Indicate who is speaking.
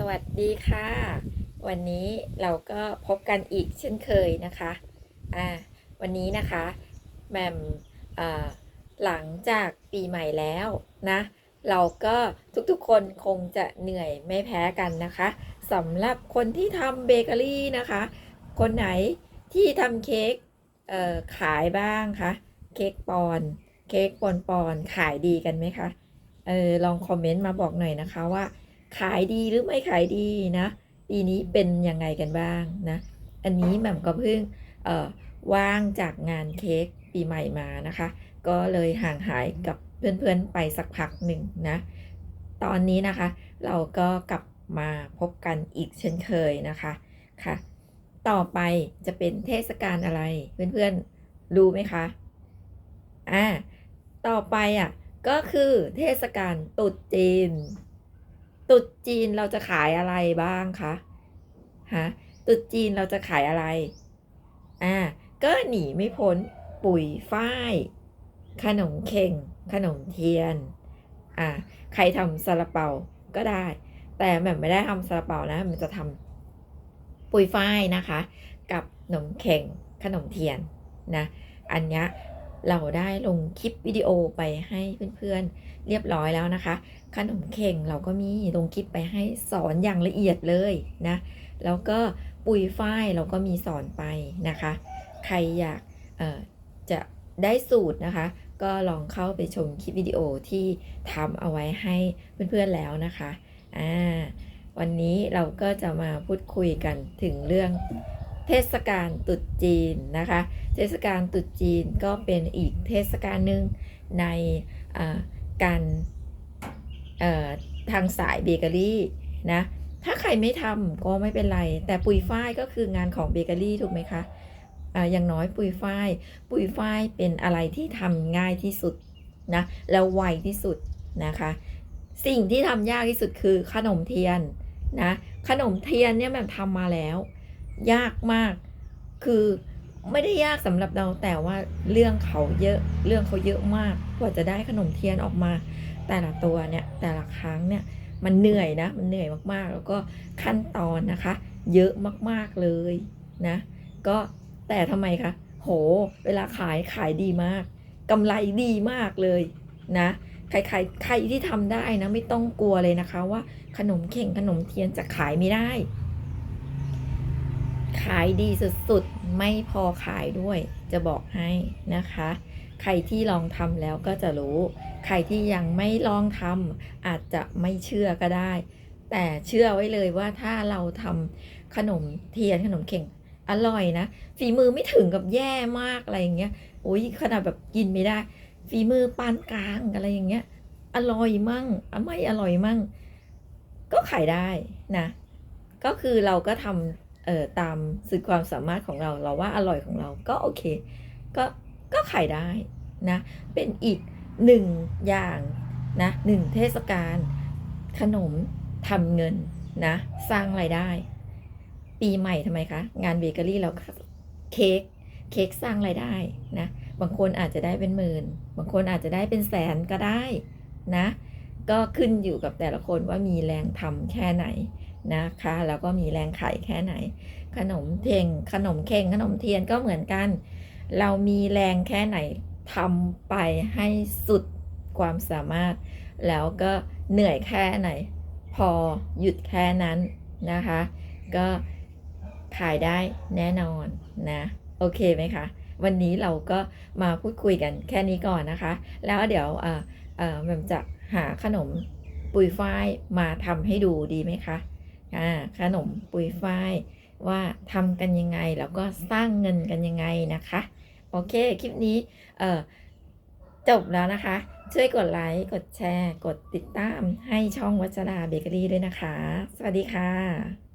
Speaker 1: สวัสดีค่ะ วันนี้เราก็พบกันอีกเช่นเคยนะคะอ่าวันนี้นะคะแหม่มหลังจากปีใหม่แล้วนะ เราก็ทุกๆคนคงจะเหนื่อยไม่แพ้กันนะคะสำหรับคนที่ทำเบเกอรี่นะคะ คนไหนที่ทำเค้กขายบ้างคะเค้กปอนเค้กปอนปอนขายดีกันไหมคะเออลองคอมเมนต์มาบอกหน่อยนะคะว่า ขายดีหรือไม่ขายดีนะ ปีนี้เป็นยังไงกันบ้างนะ อันนี้แหม่มก็เพิ่งว่างจากงานเค้กปีใหม่มานะคะ ก็เลยห่างหายกับเพื่อนๆไปสักพักหนึ่งนะ ตอนนี้นะคะ เราก็กลับมาพบกันอีกเช่นเคยนะคะค่ะ ต่อไปจะเป็นเทศกาลอะไรเพื่อนๆรู้ไหมคะอ่าต่อไปอะก็คือเทศกาลตรุษจีน ตรุษจีนเราจะขายอะไรบ้างคะฮะตรุษจีนเราจะขายอะไร อ่า ก็หนีไม่พ้นปุ๋ยฝ้าย ขนมเข่ง ขนมเทียน อ่า ใครทำซาลาเปาก็ได้ แต่แหม่มไม่ได้ทำซาลาเปานะ มันจะทำปุ๋ยฝ้ายนะคะ กับขนมเข่ง ขนมเทียนนะ อันเนี้ย เราได้ลงคลิปวิดีโอไปให้เพื่อนๆเรียบร้อยแล้วนะคะ ขนมเข่งเราก็มีลงคลิปไปให้สอนอย่างละเอียดเลยนะ แล้วก็ปุ๋ยฝ้ายเราก็มีสอนไปนะคะ ใครอยากจะได้สูตรนะคะ ก็ลองเข้าไปชมคลิปวิดีโอที่ทำเอาไว้ให้เพื่อนๆแล้วนะคะอ่าวันนี้เราก็จะมาพูดคุยกันถึงเรื่อง เทศกาลตรุษจีนนะคะ เทศกาลตรุษจีนก็เป็นอีกเทศกาลหนึ่งในการทางสายเบเกอรี่นะถ้าใครไม่ทำก็ไม่เป็นไร แต่ปุยฝ้ายก็คืองานของเบเกอรี่ถูกไหมคะอ่าอย่างน้อยปุยฝ้าย ปุยฝ้ายเป็นอะไรที่ทำง่ายที่สุดนะแล้วไวที่สุดนะคะ สิ่งที่ทำยากที่สุดคือขนมเทียนนะขนมเทียนเนี่ยแบบทำมาแล้ว ยากมาก คือไม่ได้ยากสำหรับเราแต่ว่าเรื่องเขาเยอะเรื่องเขาเยอะมากกว่าจะได้ขนมเทียนออกมา แต่ละตัวเนี่ยแต่ละครั้งเนี่ยมันเหนื่อยนะ มันเหนื่อยมากๆ แล้วก็ขั้นตอนนะคะ เยอะมากๆเลยนะ ก็แต่ทำไมคะโห เวลาขายขายดีมากกำไรดีมากเลยนะใครใครใครที่ทำได้นะ ไม่ต้องกลัวเลยนะคะว่าขนมเข่งขนมเทียนจะขายไม่ได้ ขายดีสุดๆ ไม่พอขายด้วย จะบอกให้นะคะ ใครที่ลองทำแล้วก็จะรู้ ใครที่ยังไม่ลองทำอาจจะไม่เชื่อก็ได้ แต่เชื่อไว้เลยว่าถ้าเราทำขนมเทียนขนมเข่งอร่อยนะ ฝีมือไม่ถึงกับแย่มากอะไรอย่างเงี้ยโอ้ยขนาดแบบกินไม่ได้ ฝีมือปานกลางอะไรอย่างเงี้ย อร่อยมั่งไม่อร่อยมั่ง ก็ขายได้นะ ก็คือเราก็ทำ เอ่อตามสุดความสามารถของเราเราว่าอร่อยของเราก็โอเค ก็ก็ขายได้นะเป็นอีกหนึ่งอย่างนะหนึ่งเทศกาลขนมทำเงินนะสร้างรายได้ ปีใหม่ทำไมคะงานเบเกอรี่เราเค้กเค้กสร้างรายได้นะบางคนอาจจะได้เป็นหมื่น บางคนอาจจะได้เป็นแสนก็ได้นะก็ขึ้นอยู่กับแต่ละคนว่ามีแรงทำแค่ไหน นะคะ แล้วก็มีแรงขายแค่ไหน ขนมเทงขนมเข่งขนมเทียนก็เหมือนกัน เรามีแรงแค่ไหนทำไปให้สุดความสามารถ แล้วก็เหนื่อยแค่ไหน พอหยุดแค่นั้นนะคะ ก็ขายได้แน่นอนนะ โอเคไหมคะ วันนี้เราก็มาพูดคุยกันแค่นี้ก่อนนะคะ แล้วเดี๋ยวเอ่อเอ่อแมมจะหาขนมปุยฝ้ายมาทำให้ดูดีไหมคะ ขนมปุยฝ้ายว่าทำกันยังไงแล้วก็สร้างเงินกันยังไงนะคะ โอเค คลิปนี้เออจบแล้วนะคะ ช่วยกดไลค์ กดแชร์ กดติดตามให้ช่องวัชราเบเกอรี่ด้วยนะคะ สวัสดีค่ะ